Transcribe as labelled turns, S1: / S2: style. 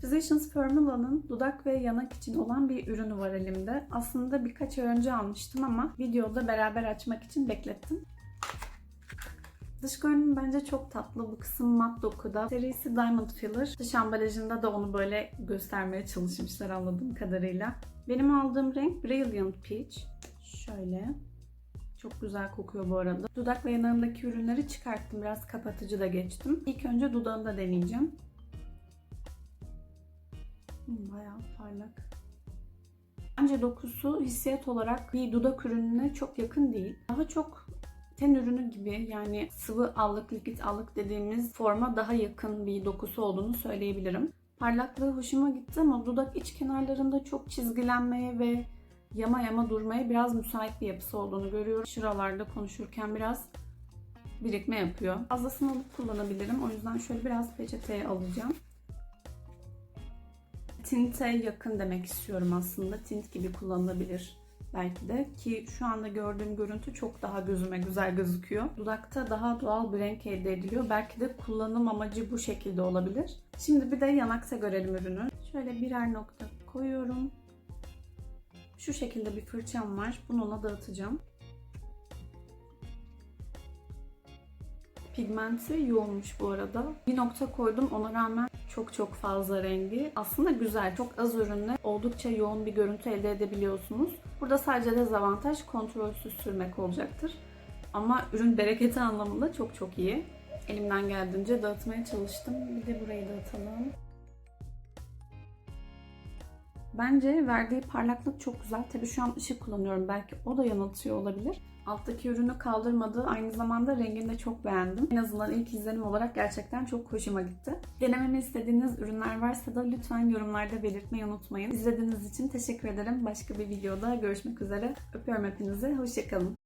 S1: Physicians Formula'nın dudak ve yanak için olan bir ürünü var elimde. Aslında birkaç ay önce almıştım ama videoda beraber açmak için beklettim. Dış görünüm bence çok tatlı. Bu kısım mat dokuda. Serisi Diamond Filler. Dış ambalajında da onu böyle göstermeye çalışmışlar anladığım kadarıyla. Benim aldığım renk Brilliant Peach. Şöyle. Çok güzel kokuyor bu arada. Dudak ve yanağımdaki ürünleri çıkarttım. Biraz kapatıcı da geçtim. İlk önce dudağında deneyeceğim. Hmm, bayağı parlak. Bence dokusu hissiyat olarak bir dudak ürününe çok yakın değil. Daha çok ten ürünü gibi yani sıvı allık, likit allık dediğimiz forma daha yakın bir dokusu olduğunu söyleyebilirim. Parlaklığı hoşuma gitti ama dudak iç kenarlarında çok çizgilenmeye ve yama yama durmaya biraz müsait bir yapısı olduğunu görüyorum. Şuralarda konuşurken biraz birikme yapıyor. Fazlasını alıp kullanabilirim. O yüzden şöyle biraz peçeteye alacağım. Tinte yakın demek istiyorum aslında. Tint gibi kullanılabilir belki de ki şu anda gördüğüm görüntü çok daha gözüme güzel gözüküyor. Dudakta daha doğal bir renk elde ediliyor. Belki de kullanım amacı bu şekilde olabilir. Şimdi bir de yanakta görelim ürünü. Şöyle birer nokta koyuyorum. Şu şekilde bir fırçam var. Bunu ona dağıtacağım. Pigmenti yoğunmuş bu arada. Bir nokta koydum ona rağmen çok çok fazla rengi. Aslında güzel. Çok az ürünle oldukça yoğun bir görüntü elde edebiliyorsunuz. Burada sadece dezavantaj kontrolsüz sürmek olacaktır. Ama ürün bereketi anlamında çok çok iyi. Elimden geldiğince dağıtmaya çalıştım. Bir de burayı dağıtalım. Bence verdiği parlaklık çok güzel. Tabii şu an ışık kullanıyorum. Belki o da yanıltıyor olabilir. Alttaki ürünü kaldırmadı. Aynı zamanda rengini de çok beğendim. En azından ilk izlenim olarak gerçekten çok hoşuma gitti. Denememi istediğiniz ürünler varsa da lütfen yorumlarda belirtmeyi unutmayın. İzlediğiniz için teşekkür ederim. Başka bir videoda görüşmek üzere. Öpüyorum hepinizi. Hoşçakalın.